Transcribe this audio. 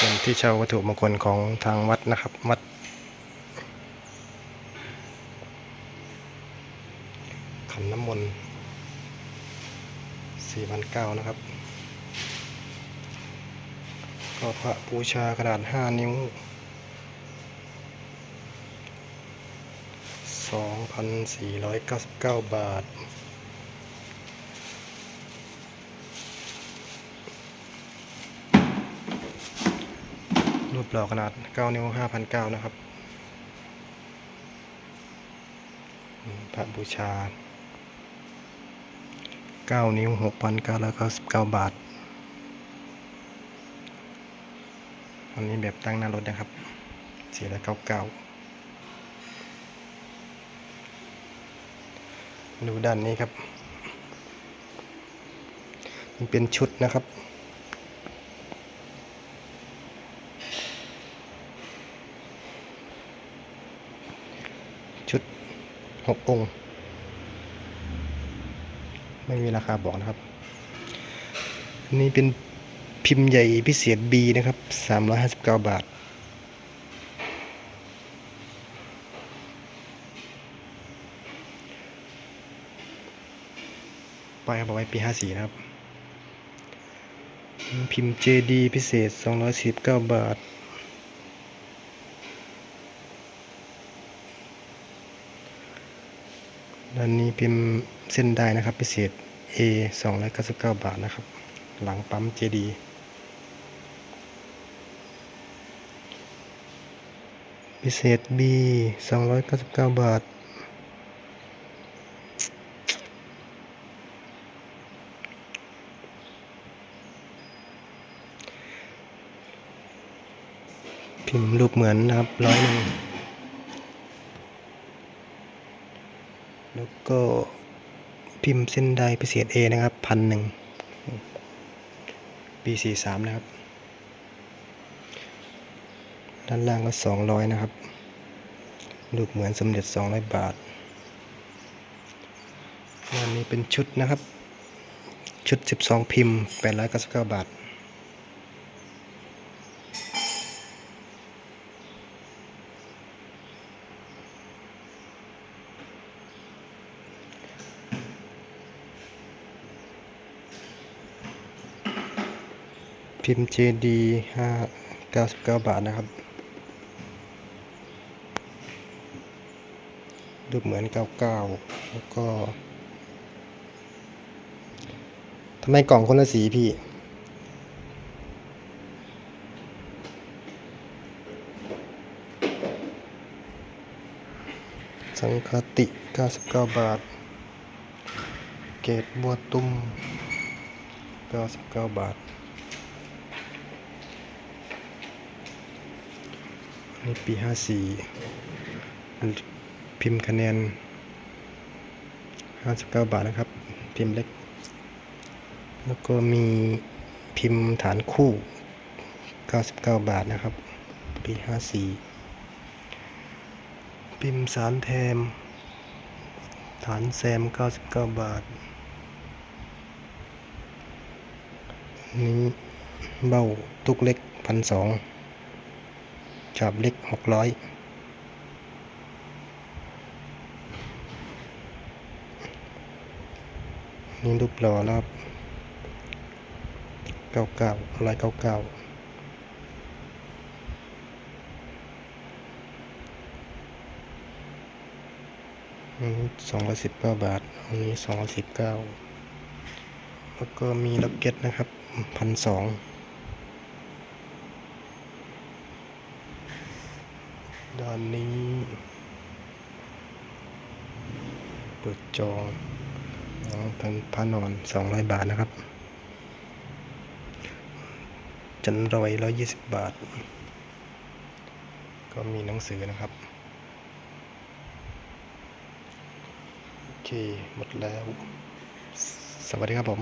เป็นที่เช่าวัตถุมงคลของทางวัดนะครับ วัด ขันน้ำมนต์สี่พันเก้านะครับ ก็พระปูชากระดาษห้านิ้วสองพันสี่ร้อยเก้าสิบเก้าบาท รูปหล่อขนาด 9 นิ้ว5,900นะครับพระบูชา 9 นิ้ว 6,999 บาท อันนี้แบบตั้งหน้ารถนะครับ499ดูด้านนี้ครับ มันเป็นชุดนะครับ ชุด6องค์ ไม่มีราคาบอกนะครับนนี้เป็นพิมพ์ใหญ่พิเศษ B นะครับ 359 บาท ป้ายเขาบอกไว้ปี 54 นะครับ พิมพ์ JD พิเศษ219บาท ด้านนี้พิมพ์เส้นได้นะครับพิเศษ A 299 บาทนะครับ หลังปั๊ม JD พิเศษ B 299 บาท พิมพ์รูปเหมือนนะครับร้อยหนึ่ง แล้วก็พิมพ์เส้นได้พิเศษ A นะครับพันหนึ่งปีสี่สามนะครับ ด้านล่างก็สองร้อยนะครับ รูปเหมือนสมเด็จสองร้อยบาทอันนี้เป็นชุดนะครับ ชุดสิบสองพิมพ์แปดร้อยเก้าสิบเก้าบาท พิมพ์ JD ห้าเก้าสิบเก้าบาทนะครับรูเหมือนเก้าเก้าแล้วก็ทำไมกล่องคนละสีพี่สังคติ 99 บาท เกตบัวตุ้ม 99 บาท นี่ปี54มันพิมพ์คะแนน59บาทนะครับ พิมพ์เล็ก แล้วก็มีพิมพ์ฐานคู่99บาทนะครับ ปี54พิมพ์สารแทม ฐานแซม99บาทนี้เบ้าตุกเล็กพันสอง จอบเล็กหกร้อยนี่รูปหล่อครับเก้าเก้าร้อยเก้าเก้าสองร้อยสิบเก้าบาท อันนี้สองร้อยสิบเก้า แล้วก็มีล็อกเก็ตนะครับพันสอง ด้านนี้ เปิดจองอ๋อเป็นผ้านอนสองร้อยบาทนะครับ จันรอยร้อยยี่สิบบาท ก็มีหนังสือนะครับ โอเค หมดแล้ว สวัสดีครับผม